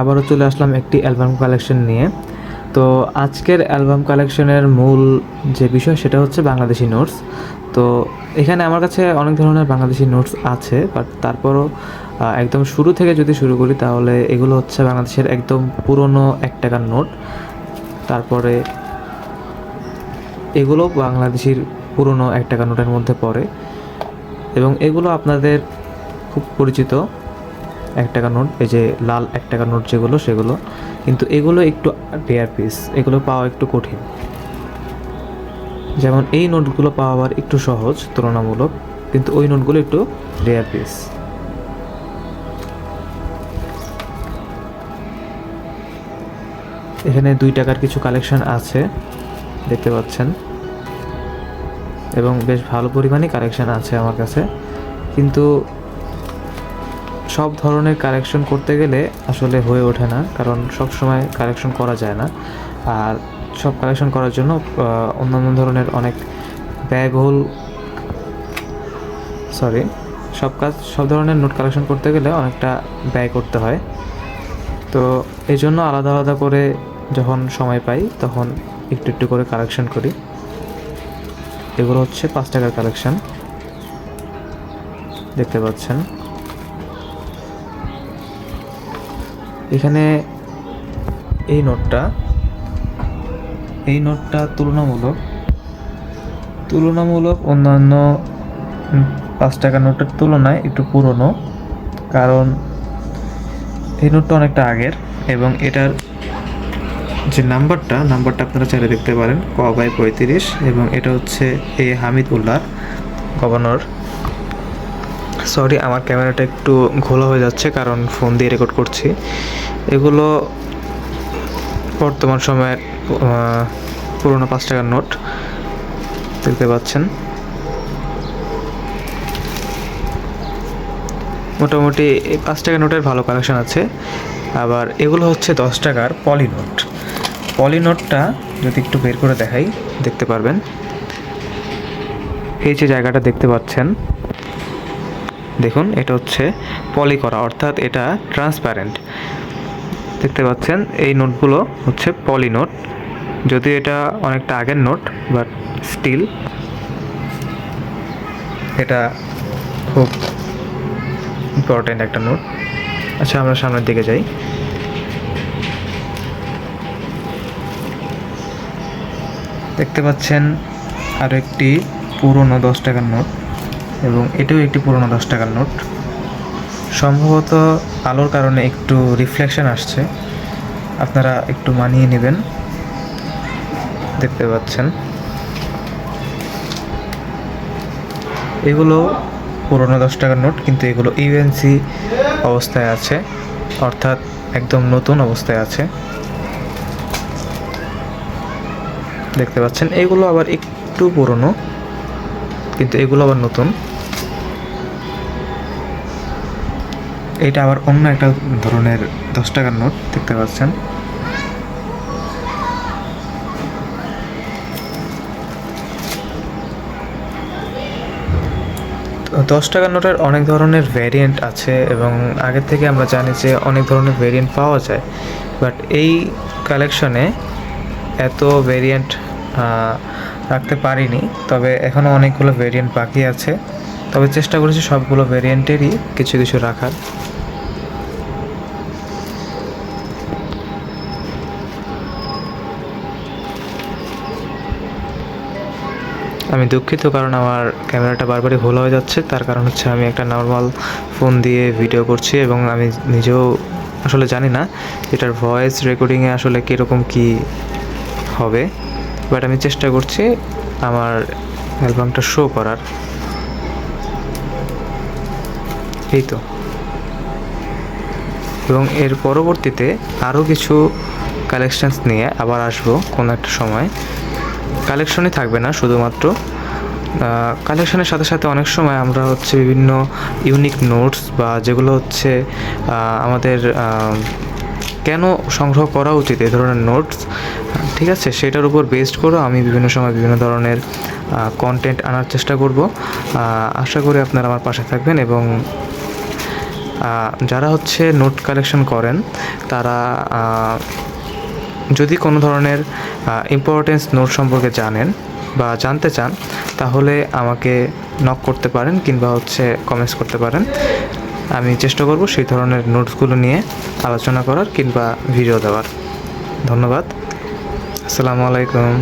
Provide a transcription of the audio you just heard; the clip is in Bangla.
আবারও চলে আসলাম একটি অ্যালবাম কালেকশন নিয়ে। তো আজকের অ্যালবাম কালেকশনের মূল যে বিষয় সেটা হচ্ছে বাংলাদেশি নোটস। তো এখানে আমার কাছে অনেক ধরনের বাংলাদেশি নোটস আছে, বাট তারপরও একদম শুরু থেকে যদি শুরু করি তাহলে এগুলো হচ্ছে বাংলাদেশের একদম পুরনো এক টাকার নোট। তারপরে এগুলো বাংলাদেশের পুরনো এক টাকা নোটের মধ্যে পড়ে। এবং এগুলো আপনাদের খুব পরিচিত। এক টাকা নোট, এই যে লাল এক টাকা নোট যেগুলো, সেগুলো। কিন্তু এগুলো একটু রেয়ার পিস এগুলো পাওয়া একটু কঠিন। যেমন এই নোটগুলো পাওয়া একটু সহজ, তুলনামূলক, কিন্তু ওই নোটগুলো একটু রেয়ার পিস এখানে দুই টাকার কিছু কালেকশন আছে, দেখতে পাচ্ছেন। এবং বেশ ভালো পরিমাণে কালেকশন আছে আমার কাছে। কিন্তু সব ধরনের কালেকশন করতে গেলে আসলে হয়ে ওঠে না, কারণ সব সময় কালেকশন করা যায় না। আর সব কালেকশন করার জন্য অন্যান্য ধরনের অনেক ব্যয়বহুল, সরি, সব কাজ, সব ধরনের নোট কালেকশন করতে গেলে অনেকটা ব্যয় করতে হয়। তো এই জন্য আলাদা আলাদা করে যখন সময় পাই, তখন একটু একটু করে কালেকশন করি। এগুলো হচ্ছে পাঁচ টাকার কালেকশন। দেখতে পাচ্ছেন? এখানে এই নোটটা এই নোটটা তুলনামূলক তুলনামূলক অন্যান্য পাঁচ টাকা নোটের তুলনায় একটু পুরনো, কারণ এই নোটটা অনেকটা আগের এবং এটার যে নাম্বারটা নাম্বারটা আপনারা চাইলে দেখতে পারেন, ক বাই পঁয়ত্রিশ এবং এটা হচ্ছে A Hamid Ullah governor. Sorry, আমার ক্যামেরাটা একটু ঘোলা হয়ে যাচ্ছে কারণ ফোন দিয়ে রেকর্ড করছি। এগুলো বর্তমান সময়ের পুরোনো পাঁচ টাকার নোট দেখতে পাচ্ছেন। মোটামুটি পাঁচ টাকা নোটের ভালো কালেকশন আছে। আবার এগুলো হচ্ছে দশ টাকার পলি নোট পলি নোটটা যদি একটু বের করে দেখাই, দেখতে পারবেন। এই যে জায়গাটা দেখতে পাচ্ছেন, দেখুন, এটা হচ্ছে পলি করা, অর্থাৎ এটা ট্রান্সপ্যারেন্ট দেখতে পাচ্ছেন, এই নোটগুলো হচ্ছে পলি নোট। যদিও এটা অনেকটা আগের নোট, বাট স্টিল। এটা খুব ইম্পর্ট্যান্ট একটা নোট। আচ্ছা আমরা সামনের দিকে যাই। দেখতে পাচ্ছেন আরও একটি পুরনো দশ টাকার নোট, এবং এটাও একটি পুরনো দশ টাকার নোট। সম্ভবত আলোর কারণে একটু রিফ্লেকশন আসছে। আপনারা একটু মানিয়ে নেবেন। দেখতে পাচ্ছেন। এগুলো পুরনো দশ টাকার নোট, কিন্তু এগুলো ইউএনসি অবস্থায় আছে। অর্থাৎ একদম নতুন অবস্থায় আছে। দেখতে পাচ্ছেন, এগুলো আবার একটু পুরনো, কিন্তু এগুলো আবার নতুন। এটা আবার অন্য একটা ধরনের দশ টাকার নোট, দেখতে পাচ্ছেন। দশ টাকার নোটের অনেক ধরনের ভ্যারিয়েন্ট আছে এবং আগের থেকে আমরা জানি যে অনেক ধরনের ভ্যারিয়েন্ট পাওয়া যায়। বাট এই কালেকশনে এত ভেরিয়েন্ট রাখতে পারিনি। তবে এখনও অনেকগুলো ভেরিয়েন্ট বাকি আছে। তবে চেষ্টা করেছি সবগুলো ভেরিয়েন্টেরই কিছু কিছু রাখার। আমি দুঃখিত কারণ আমার ক্যামেরাটা বারবারই ভোলা হয়ে যাচ্ছে। তার কারণ হচ্ছে আমি একটা নর্মাল ফোন দিয়ে ভিডিও করছি এবং আমি নিজেও আসলে জানি না এটার ভয়েস রেকর্ডিংয়ে আসলে কীরকম কী হবে। বাট আমি চেষ্টা করছি আমার অ্যালবামটা শো করার। এই তো। এবং এর পরবর্তীতে আরও কিছু কালেকশানস নিয়ে আবার আসব কোনো একটা সময়। কালেকশনই থাকবে না, শুধুমাত্র কালেকশনের সাথে সাথে অনেক সময় আমরা হচ্ছে বিভিন্ন ইউনিক নোটস বা যেগুলো হচ্ছে আমাদের কেন সংগ্রহ করা উচিত এই ধরনের নোটস ঠিক আছে? সেটার উপর বেসড করেও আমি বিভিন্ন সময় বিভিন্ন ধরনের কন্টেন্ট আনার চেষ্টা করব। আশা করি আপনারা আমার পাশে থাকবেন এবং যারা হচ্ছে নোট কালেকশন করেন, তারা যদি কোনো ধরনের ইম্পর্টেন্স নোট সম্পর্কে জানেন বা জানতে চান, তাহলে আমাকে নক করতে পারেন কিংবা হচ্ছে কমেন্টস করতে পারেন। আমি চেষ্টা করব সেই ধরনের নোটসগুলো নিয়ে আলোচনা করার কিংবা ভিডিও দেওয়ার। ধন্যবাদ। আসসালামু আলাইকুম।